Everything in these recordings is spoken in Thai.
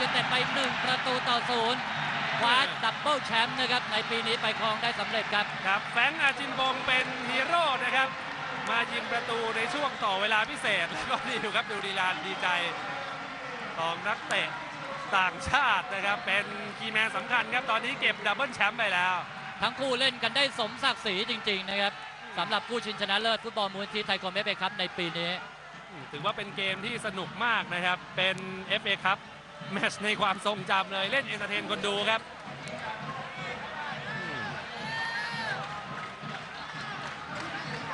ยูไนเต็ดไป 1 ประตูต่อศูนย์คว้าดับเบิลแชมป์นะครับในปีนี้ไปครองได้สำเร็จครับ ครับแฟรงค์อาจินบงเป็นฮีโร่นะครับ มายิงประตูในช่วงต่อเวลาพิเศษ แล้วก็นี่ดูครับดูดีลานดีใจของนักเตะต่างชาตินะครับ เป็นคีย์แมนสำคัญครับ ตอนนี้เก็บดับเบิลแชมป์ไปแล้ว ทั้งคู่เล่นกันได้สมศักดิ์ศรีจริง ๆ นะครับสำหรับผู้ชิงชนะเลิศฟุตบอลมูลนิธิไทยคอมเอฟเอครับในปีนี้ ถือว่าเป็นเกมที่สนุกมากนะครับ เป็น FA ครับ แมตชในความทรงจำเลยเล่นเอนเตอร์เทนคนดูครับอืม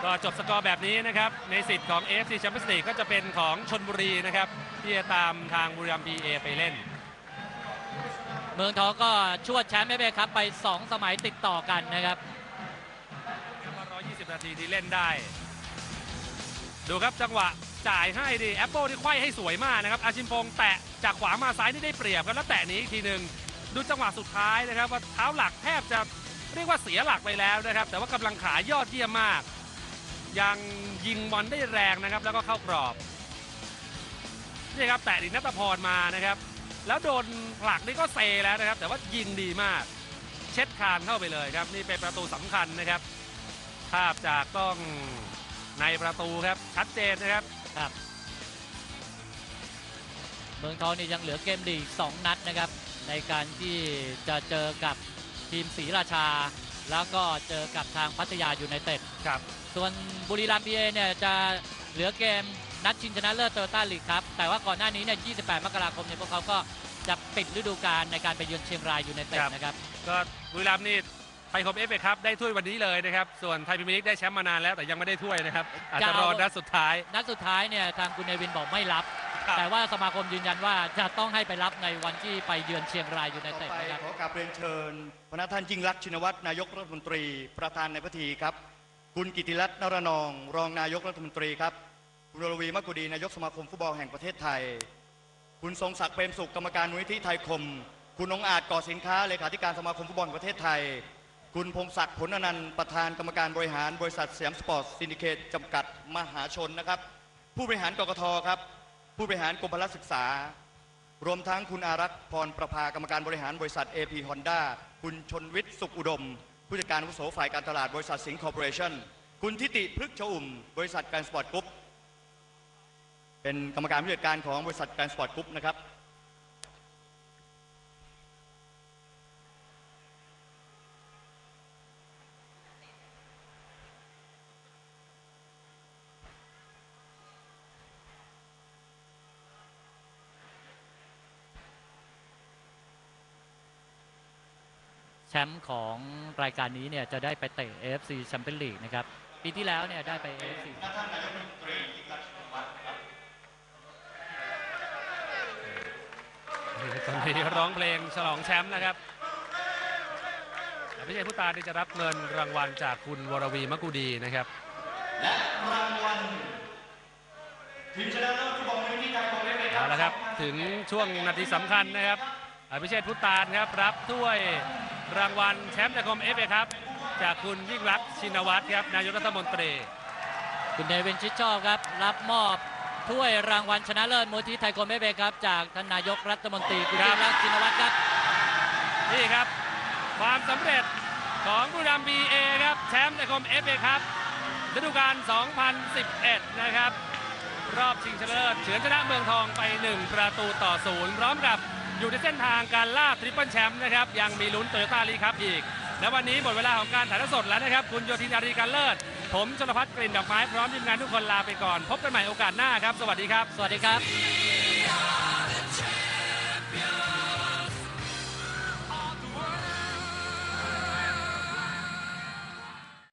ก็จบสกอร์แบบนี้นะครับ ในสิทธิ์ของ AFC Champions League ก็จะเป็นของชนบุรีนะครับ ที่จะตามทางบุรีรัมย์ BA ไปเล่น เมืองทองก็ชวดแชมป์เอฟเอครับ ไป 2 สมัยติดต่อกันนะครับ120 นาทีที่เล่นได้ ดูครับจังหวะ จ่ายให้ดีแอปเปิลที่ไขว้ให้สวยมากนะครับอาชิมพงแตะจากขวามาซ้ายนี่ได้เปรียบครับแล้วแตะนี้อีกทีหนึ่งดูจังหวะสุดท้ายนะครับว่าเท้าหลักแทบจะเรียกว่าเสียหลักไปแล้วนะครับ แต่ว่ากำลังขายอดเยี่ยมมาก ยังยิงบอลได้แรงนะครับ แล้วก็เข้ากรอบนี่ครับแตะดินัตพรมานะครับ แล้วโดนผลักนี่ก็เซแล้วนะครับ แต่ว่ายิงดีมาก เช็ดคานเข้าไปเลยครับ นี่เป็นประตูสำคัญนะครับ ภาพจากกล้องในประตูครับชัดเจนนะครับ เมืองทองนี่ยังเหลือเกมดีอีก2นัดนะครับ ในการที่จะเจอกับทีมศรีราชา แล้วก็เจอกับทางพัทยายูไนเต็ดครับ ส่วนบุรีรัมย์พีเอเนี่ยจะเหลือเกมนัดชิงชนะเลิศโตโยต้าลีกครับ แต่ว่าก่อนหน้านี้เนี่ย 28 มกราคมเนี่ยพวกเขาก็จะปิดฤดูกาลในการไปเยือนเชียงรายยูไนเต็ดครับนะครับ ก็บุรีรัมย์นี่ ไทยคมเอฟเอครับได้ถ้วยวันนี้เลยนะครับ ส่วนไทยพรีเมียร์ลีกได้แชมป์มานานแล้วแต่ยังไม่ได้ถ้วยนะครับ อาจจะรอนัดสุดท้าย นัดสุดท้ายเนี่ยทางคุณเนวินบอกไม่รับครับแต่ว่าสมาคมยืนยันว่าจะต้องให้ไปรับในวันที่ไปเยือนเชียงรายยูไนต่อเต็ดไปนะครับขอกราบเรียนเชิญพระท่านยิ่งรักษณ์ชินวัตรนายกรัฐมนตรี ประธานในพิธีครับ คุณกิติรัตน์นรนอง รองนายกรัฐมนตรีครับคุณวรวีมกุดีนายกสมาคมฟุตบอลแห่งประเทศไทย คุณทรงศักดิ์เปรมสุขกรรมการมูลนิธิไทยคม คุณองอาจก่อสินค้าเลขาธิการสมาคมฟุตบอลแห่งประเทศไทย คุณพงศักดิ์ผลอนันต์ประธานกรรมการบริหารบริษัทสยามสปอร์ตซินดิเคตจำกัดมหาชนนะครับ ผู้บริหารกกทครับ ผู้บริหารกรมพลศึกษา รวมทั้งคุณอารักษ์พรประภากรรมการบริหารบริษัท AP Honda คุณชนวิทย์สุขอุดม ผู้จัดการวุโสฝ่ายการตลาดบริษัทสิงห์คอร์ปอเรชั่นคุณทิติพฤกษ์ชอุ่ม บริษัทการสปอร์ตกรุ๊ปเป็นกรรมการผู้จัดการของบริษัทการสปอร์ตกรุ๊ปนะครับ ชมป์ของรายการนี้เนี่ยจะได้ไปเตะ AFC Champions League นะครับ ปีที่แล้วเนี่ยได้ไป AFC ตอนนี้ร้องเพลงฉลองแชมป์นะครับพิเชษผู้ตาที่จะรับเงินรางวัลจากคุณวรวีมะกุดีนะครับ และรางวัลทีมชนะเลิศฟุตบอลมูลนิธิไทยคอมเอฟเอครัเอาละครับ ถึงช่วงนาทีสำคัญนะครับอภิเชษพุตานครับรับถ้วย รางวัลแชมป์จากคมเอฟเอครับ จากคุณยิ่งรักษณ์ชินวัตรครับนายกรัฐมนตรี คุณเนวินชิดชอบครับ รับมอบถ้วยรางวัลชนะเลิศมูลที่ไทยคมเอฟเอครับ จากท่านนายกรัฐมนตรีคุณครับยิ่งรักษณ์ชินวัตรครับ นี่ครับ ความสำเร็จของบุรีรัมย์บีเอครับแชมป์ในคมเอฟเอครับฤดูกาล 2011 นะครับ รอบชิงชนะเลิศเฉือนชนะเมืองทองไป 1 ประตูต่อศูนย์พร้อมกับ อยู่ในเส้นทางการล่าทริปเปิลแชมป์นะครับ ยังมีลุ้นโตโยต้าลีครับอีก และวันนี้หมดเวลาของการถ่ายทอดสดแล้วนะครับ คุณโยธินอารีการเลิศ ผมชลพัฒน์กลิ่นดอกไม้ พร้อมทีมงานทุกคนลาไปก่อน พบกันใหม่โอกาสหน้าครับ สวัสดีครับ สวัสดีครับ